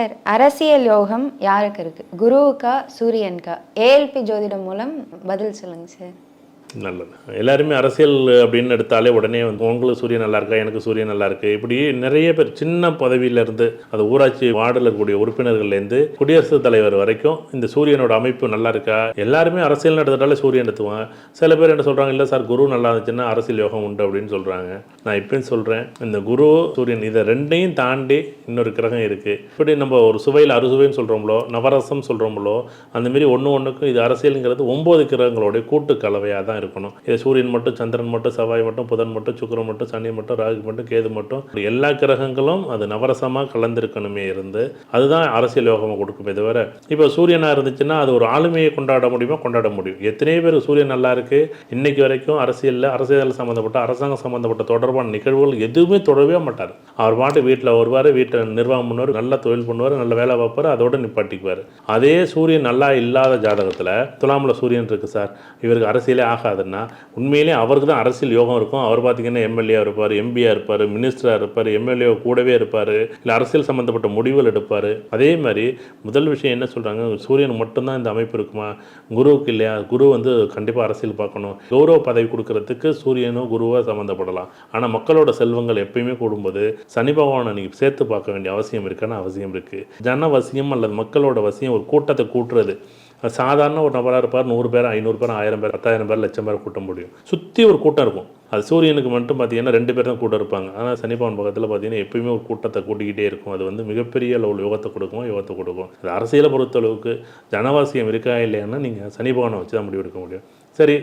Sir அரசியல் யோகம் யாருக்கு இருக்கு? குருவுக்கா சூரியனுக்கா? ஏஎல்பி ஜோதிடம் மூலம் பதில் சொல்லுங்க சார். நல்லது. எல்லாருமே அரசியல் அப்படின்னு எடுத்தாலே உடனே வந்து உங்களுக்கு சூரியன் நல்லா இருக்கா? எனக்கு சூரியன் நல்லா இருக்கு. இப்படி நிறைய பேர் சின்ன பதவியிலேருந்து அது ஊராட்சி வார்டில் இருக்கக்கூடிய உறுப்பினர்கள்லேருந்து குடியரசுத் தலைவர் வரைக்கும் இந்த சூரியனோட அமைப்பு நல்லா இருக்கா? எல்லாருமே அரசியல் எடுத்துட்டாலே சூரியன் எடுத்துவாங்க சில பேர் என்ன சொல்கிறாங்க இல்லை சார் குரு நல்லா இருந்துச்சுன்னா அரசியல் யோகம் உண்டு அப்படின்னு சொல்கிறாங்க நான் இப்பயும் சொல்கிறேன் இந்த குரு சூரியன் இதை ரெண்டையும் தாண்டி இன்னொரு கிரகம் இருக்குது இப்படி நம்ம ஒரு சுவையில் அறுசுவைன்னு சொல்கிறோம்லோ நவரசம் சொல்கிறோம்லோ அந்தமாரி ஒன்று ஒன்றுக்கும் இது அரசியலுங்கிறது ஒம்பது கிரகங்களுடைய கூட்டு கலவையாக தான் தான் இருக்கணும். இது சூரியன் மட்டும் சந்திரன் மட்டும் செவ்வாய் மட்டும் புதன் மட்டும் சுக்கரன் மட்டும் சனி மட்டும் ராகு மட்டும் கேது மட்டும் எல்லா கிரகங்களும் அது நவரசமாக கலந்திருக்கணுமே இருந்து அதுதான் அரசியல் யோகமாக கொடுக்குமே தவிர இப்போ சூரியனாக இருந்துச்சுன்னா அது ஒரு ஆளுமையை கொண்டாட முடியுமா? கொண்டாட முடியும். எத்தனையோ பேர் சூரியன் நல்லா இருக்கு. இன்னைக்கு வரைக்கும் அரசியலில் அரசியல் சம்மந்தப்பட்ட அரசாங்கம் சம்மந்தப்பட்ட தொடர்பான நிகழ்வுகள் எதுவுமே தொடரவே மாட்டார். அவர் பாட்டு வீட்டில் வருவார் வீட்டை நிர்வாகம் பண்ணுவார் நல்ல தொழில் பண்ணுவார் நல்ல வேலை பார்ப்பார் அதோட நிப்பாட்டிக்குவார். அதே சூரியன் நல்லா இல்லாத ஜாதகத்தில் துலாமில் சூரியன் இருக்குது சார். இவருக்கு அரசியலே ஆகாது ஆகாதுன்னா உண்மையிலே அவருக்கு தான் அரசியல் யோகம் இருக்கும். அவர் பார்த்தீங்கன்னா எம்எல்ஏ இருப்பார் எம்பியாக இருப்பார் மினிஸ்டராக இருப்பார் எம்எல்ஏ கூடவே இருப்பார் இல்லை அரசியல் சம்மந்தப்பட்ட முடிவுகள் எடுப்பார். அதே மாதிரி முதல் விஷயம் என்ன சொல்கிறாங்க சூரியன் மட்டும்தான் இந்த அமைப்பு இருக்குமா? குருவுக்கு இல்லையா? குரு வந்து கண்டிப்பாக அரசியல் பார்க்கணும். கௌரவ பதவி கொடுக்கறதுக்கு சூரியனோ குருவோ சம்மந்தப்படலாம் ஆனால் மக்களோட செல்வங்கள் எப்பயுமே கூடும்போது சனி பகவானை நீங்கள் சேர்த்து பார்க்க வேண்டிய அவசியம் இருக்கான்னு அவசியம் இருக்குது ஜனவசியம் அல்லது மக்களோட வசியம் ஒரு கூட்டத்தை கூட்டுறது. சாதாரண ஒரு நபராக இருப்பார் நூறு பேர் ஐநூறு பேர் ஆயிரம் பேர் பத்தாயிரம் பேர் லட்சம் பேர் கூட்ட முடியும். சுற்றி ஒரு கூட்டம் இருக்கும். அது சூரியனுக்கு மட்டும் பார்த்தீங்கன்னா ரெண்டு பேர் தான் கூட்டம் இருப்பாங்க. ஆனால் சனிபவன் பக்கத்தில் பார்த்தீங்கன்னா எப்பயுமே ஒரு கூட்டத்தை கூட்டிக்கிட்டே இருக்கும். அது வந்து மிகப்பெரிய அளவில் யோகத்தை கொடுக்கும் யோகத்தை கொடுக்கும். அது அரசியலை பொறுத்தளவுக்கு ஜனவாசியம் இருக்கா இல்லையான்னா நீங்கள் சனிபவனை வச்சு தான் முடிவெடுக்க முடியும். சரி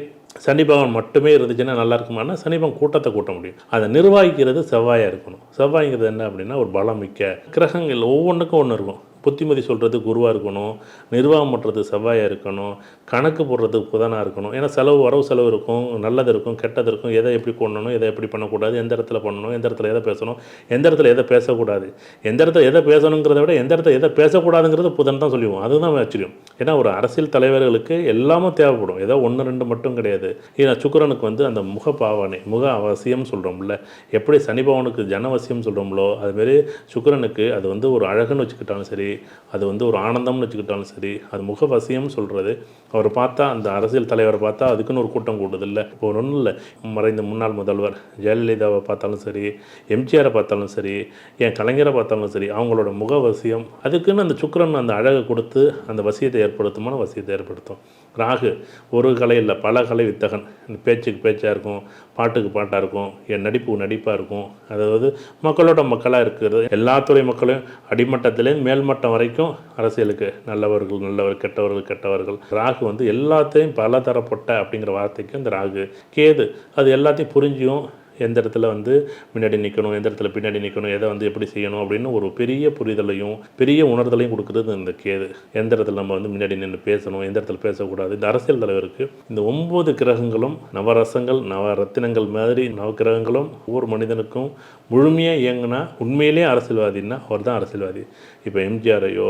சனிபகவான் மட்டுமே இருந்துச்சுன்னா நல்லா இருக்குமானா சனிபவன் கூட்டத்தை கூட்ட முடியும். அதை நிர்வகிக்கிறது செவ்வாயாக இருக்கணும். செவ்வாய்ங்கிறது என்ன அப்படின்னா ஒரு பலம் மிக்க கிரகங்கள் ஒவ்வொன்றுக்கும் ஒன்று இருக்கும். புத்திமதி சொல்கிறது குருவாக இருக்கணும் நிர்வாகம் பண்ணுறது செவ்வாயாக இருக்கணும் கணக்கு போடுறதுக்கு புதனாக இருக்கணும். ஏன்னா செலவு வரவு செலவு இருக்கும் நல்லது இருக்கும் கெட்டது இருக்கும். எதை எப்படி பண்ணணும் எதை எப்படி பண்ணக்கூடாது எந்த இடத்துல பண்ணணும் எந்த இடத்துல எதை பேசணும் எந்த இடத்துல எதை பேசக்கூடாது. எந்த இடத்துல எதை பேசணுங்கிறத விட எந்த இடத்துல எதை பேசக்கூடாதுங்கிறது புதன் தான் சொல்லுவோம் அதுதான் ஆச்சரியம். ஏன்னா ஒரு அரசியல் தலைவர்களுக்கு எல்லாமும் தேவைப்படும். ஏதோ ஒன்று ரெண்டு மட்டும் கிடையாது. ஏன்னா சுக்கிரனுக்கு வந்து அந்த முக பாவனை முக அவசியம் சொல்கிறோம்ல எப்படி சனி பவனுக்கு ஜனவசியம் சொல்கிறோம்லோ அதுமாரி சுக்கரனுக்கு அது வந்து ஒரு அழகுன்னு வச்சுக்கிட்டாலும் சரி அது வந்து ஒரு ஆனந்தம்னு வச்சுக்கிட்டாலும் சரி அது முகவசியம்னு சொல்கிறது அவர் பார்த்தா அந்த அரசியல் தலைவரை பார்த்தா அதுக்குன்னு ஒரு கூட்டம் கூடுதில்ல. இப்போ ஒன்றும் இல்லை. மறைந்த முன்னாள் முதல்வர் ஜெயலலிதாவை பார்த்தாலும் சரி எம்ஜிஆரை பார்த்தாலும் சரி என் கலைஞரை பார்த்தாலும் சரி அவங்களோட முகவசியம் அதுக்குன்னு அந்த சுக்கிரன் அந்த அழகை கொடுத்து அந்த வசியத்தை ஏற்படுத்துமான வசியத்தை ஏற்படுத்தும். ராகு ஒரு கலை இல்லை பல கலை வித்தகன். பேச்சுக்கு பேச்சாக இருக்கும் பாட்டுக்கு பாட்டாக இருக்கும் என் நடிப்பு நடிப்பாக இருக்கும். அதாவது மக்களோட மக்களாக இருக்கிறது. எல்லா துறை மக்களையும் அடிமட்டத்திலேயும் மேல்மட்டம் மேல்மட்டம் வரைக்கும் அரசியலுக்கு நல்லவர்கள் நல்லவர் கெட்டவர்கள் கெட்டவர்கள். ராகு வந்து எல்லாத்தையும் பல தரப்பட்ட அப்படிங்கிற வார்த்தைக்கு அந்த ராகு கேது. அது எல்லாத்தையும் புரிஞ்சியும் எந்த இடத்துல வந்து முன்னாடி நிற்கணும் எந்த இடத்துல பின்னாடி நிற்கணும் எதை வந்து எப்படி செய்யணும் அப்படின்னு ஒரு பெரிய புரிதலையும் பெரிய உணர்தலையும் கொடுக்குறது இந்த கேது. எந்த இடத்துல நம்ம வந்து முன்னாடி நின்று பேசணும் எந்த இடத்துல பேசக்கூடாது? இந்த அரசியல் தலைவருக்கு இந்த ஒம்பது கிரகங்களும் நவரசங்கள் நவரத்தினங்கள் மாதிரி நவக்கிரகங்களும் ஒவ்வொரு மனிதனுக்கும் முழுமையாக இயங்குனா உண்மையிலேயே அரசியல்வாதின்னா அவர் தான் அரசியல்வாதி. இப்போ எம்ஜிஆரையோ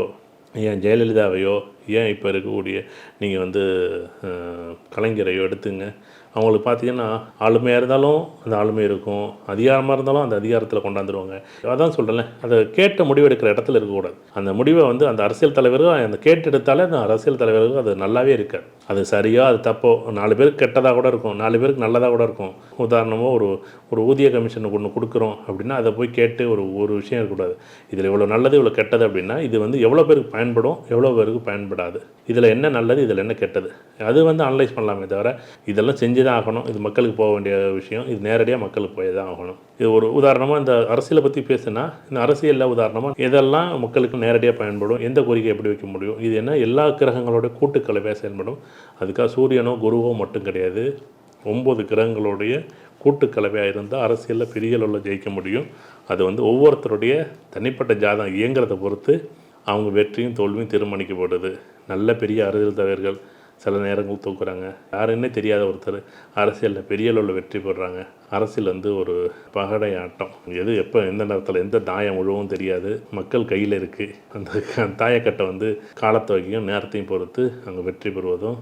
ஏன் ஜெயலலிதாவையோ ஏன் இப்போ இருக்கக்கூடிய நீங்கள் வந்து கலைஞரையோ எடுத்துங்க. அவங்களுக்கு பார்த்தீங்கன்னா ஆளுமையாக இருந்தாலும் அந்த ஆளுமை இருக்கும். அதிகாரமாக இருந்தாலும் அந்த அதிகாரத்தில் கொண்டாந்துருவாங்க. அதான் சொல்கிறேன் அதை கேட்ட முடிவெடுக்கிற இடத்துல இருக்கக்கூடாது. அந்த முடிவை வந்து அந்த அரசியல் தலைவர்கள் அந்த கேட்டு எடுத்தாலே அந்த அரசியல் தலைவர்கள் அது நல்லாவே இருக்காது. அது சரியா அது தப்போ நாலு பேருக்கு கெட்டதாக கூட இருக்கும். நாலு பேருக்கு நல்லதாக கூட இருக்கும். உதாரணமாக ஒரு ஒரு ஊதிய கமிஷனுக்கு ஒன்று கொடுக்குறோம் அப்படின்னா அதை போய் கேட்டு ஒரு ஒரு விஷயம் இருக்கக்கூடாது. இதில் இவ்வளோ நல்லது இவ்வளோ கெட்டது அப்படின்னா இது வந்து எவ்வளோ பேருக்கு பயன்படும் எவ்வளோ பேருக்கு பயன்படும் பயன்படாது இதில் என்ன நல்லது இதில் என்ன கெட்டது? அது வந்து அனலைஸ் பண்ணலாமே தவிர இதெல்லாம் செஞ்சு தான் ஆகணும். இது மக்களுக்கு போக வேண்டிய விஷயம். இது நேரடியாக மக்களுக்கு போய் தான் ஆகணும். இது ஒரு உதாரணமாக இந்த அரசியலை பற்றி பேசுனா இந்த அரசியலில் உதாரணமாக இதெல்லாம் மக்களுக்கு நேரடியாக பயன்படும் எந்த கோரிக்கை எப்படி வைக்க முடியும் இது என்ன எல்லா கிரகங்களோட கூட்டுக்கலவையாக செயல்படும். அதுக்காக சூரியனோ குருவோ மட்டும் கிடையாது. ஒம்பது கிரகங்களுடைய கூட்டுக்கலவையாக இருந்தால் அரசியலில் பெரிய அளவில் ஜெயிக்க முடியும். அது வந்து ஒவ்வொருத்தருடைய தனிப்பட்ட ஜாதகம் இயங்குறதை பொறுத்து அவங்க வெற்றியும் தோல்வியும் தீர்மானிக்கப்படுது நல்ல பெரிய அரசியல் தலைவர்கள் சில நேரங்கள் தூக்குறாங்க. யாருன்னே தெரியாத ஒருத்தர் அரசியலில் பெரிய அளவில் வெற்றி பெறுறாங்க. அரசியல் வந்து ஒரு பகடை ஆட்டம். எது எப்போ எந்த நேரத்தில் எந்த தாயம் உழுவும் தெரியாது. மக்கள் கையில் இருக்குது அந்த தாயக்கட்டை வந்து காலத்தை நேரத்தையும் பொறுத்து அங்கே வெற்றி பெறுவதும்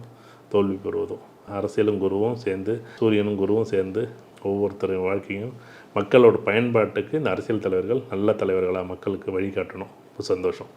தோல்வி பெறுவதும். அரசியலும் குருவும் சேர்ந்து சூரியனும் குருவும் சேர்ந்து ஒவ்வொருத்தரின் வாழ்க்கையும் மக்களோட பயன்பாட்டுக்கு இந்த அரசியல் தலைவர்கள் நல்ல தலைவர்களாக மக்களுக்கு வழிகாட்டணும். சந்தோஷம்.